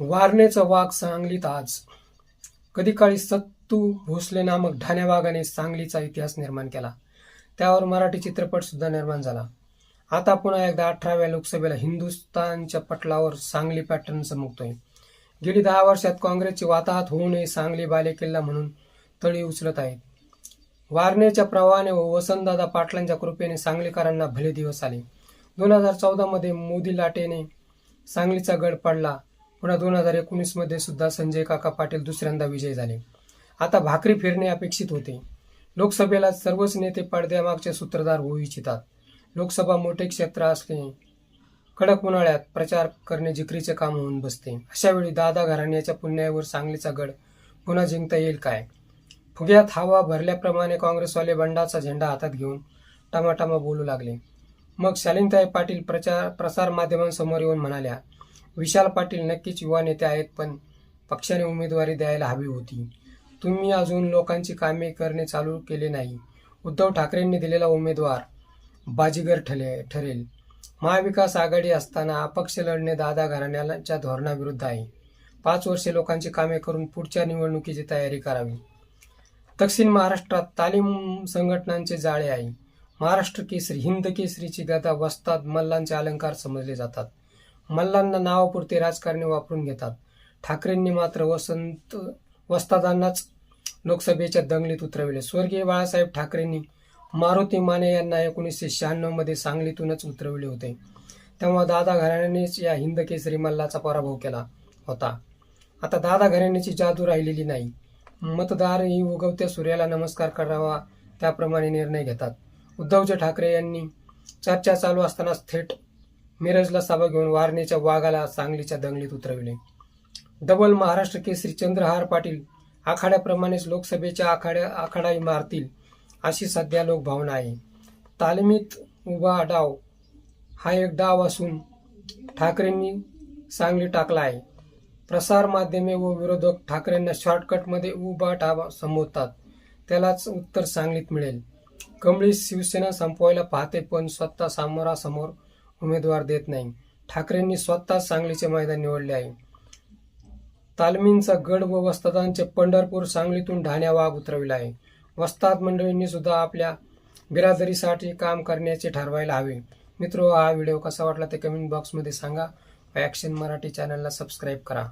वारणेचा वाघ सांगलीत आज. कधी काळी सत्तू भोसले नामक ढाण्या वाघाने सांगलीचा इतिहास निर्माण केला. त्यावर मराठी चित्रपट सुद्धा निर्माण झाला. आता पुन्हा एकदा अठराव्या लोकसभेला हिंदुस्थानच्या पटलावर सांगली पॅटर्न चमकतोय. गेली दहा वर्षात काँग्रेसची वाताहत होऊ नये सांगली बालेकिल्ला म्हणून तळी उचलत आहेत. वारणेच्या प्रवाहाने व वसंतदादा पाटलांच्या कृपेने सांगलीकरांना भले दिवस आले. दोन हजार चौदामध्ये मोदी लाटेने सांगलीचा गड पडला. पुन्हा दोन हजार एकोणीसमध्ये सुद्धा संजय काका पाटील दुसऱ्यांदा विजयी झाले. आता भाकरी फिरणे अपेक्षित होते. लोकसभेला सर्वच नेते पडद्यामागचे सूत्रधार होऊ इच्छितात. लोकसभा मोठे क्षेत्र असले कडक उन्हाळ्यात प्रचार करणे जिकरीचे काम होऊन बसते. अशा वेळी दादा घराण्याच्या पुण्यावर सांगलीचा गड पुन्हा जिंकता येईल काय? फुग्यात हवा भरल्याप्रमाणे काँग्रेसवाले बंडाचा झेंडा हातात घेऊन टमाटामा बोलू लागले. मग शालिनताई पाटील प्रचार प्रसार माध्यमांसमोर येऊन म्हणाल्या विशाल पाटील नक्कीच युवा नेते आहेत पण पक्षाने उमेदवारी द्यायला हवी होती. तुम्ही अजून लोकांची कामे करणे चालू केले नाही. उद्धव ठाकरेंनी दिलेला उमेदवार बाजीगर ठले ठरेल. महाविकास आघाडी असताना अपक्ष लढणे दादा घराण्याच्या धोरणाविरुद्ध आहे. पाच वर्षे लोकांची कामे करून पुढच्या निवडणुकीची तयारी करावी. दक्षिण महाराष्ट्रात तालीम संघटनांचे जाळे आहे. महाराष्ट्र केसरी हिंद केसरीची गदा वस्तात मल्लांचे अलंकार समजले जातात. मल्लांना नावापुरते राजकारणी वापरून घेतात. ठाकरेंनी मात्र वसंत वस्तादांनाच लोकसभेच्या दंगलीत उतरविले. स्वर्गीय बाळासाहेब ठाकरेंनी मारुती माने यांना एकोणीसशे शहाण्णवमध्ये सांगलीतूनच उतरविले होते. तेव्हा दादा घराण्यानेच या हिंद केसरी मल्लाचा पराभव केला होता. आता दादा घराण्याची जादू राहिलेली नाही. मतदार ही उगवत्या सूर्याला नमस्कार करावा त्याप्रमाणे निर्णय घेतात. उद्धवजी ठाकरे यांनी चर्चा चालू असतानाच थेट मिरजला सभा घेऊन वारणेच्या वाघाला सांगलीच्या दंगलीत उतरविले. डबल महाराष्ट्र केसरी चंद्रहार पाटील आखाड्याप्रमाणेच लोकसभेच्या आखाड्या आखाडाही मारतील अशी सध्या लोकभावना आहे. तालमीत उभा डाव हा एक डाव असून ठाकरेंनी सांगली टाकला आहे. प्रसार माध्यमे व विरोधक ठाकरेंना शॉर्टकटमध्ये उभा डाव संबोधतात. त्यालाच उत्तर सांगलीत मिळेल. कमळी शिवसेना संपवायला पाहते पण स्वतः समोरासमोर उमेदवार देत नाही. ठाकरेंनी स्वतः सांगलीचे मैदान निवडले आहे. तालमींचा गड व वस्तादांचे पंढरपूर सांगलीतून ढाण्या वाघ उतरविला आहे. वस्ताद मंडळींनी सुद्धा आपल्या बिरादरीसाठी काम करण्याचे ठरवायला हवे. मित्र हा व्हिडिओ कसा वाटला ते कमेंट बॉक्समध्ये सांगा. ॲक्शन मराठी चॅनलला सबस्क्राईब करा.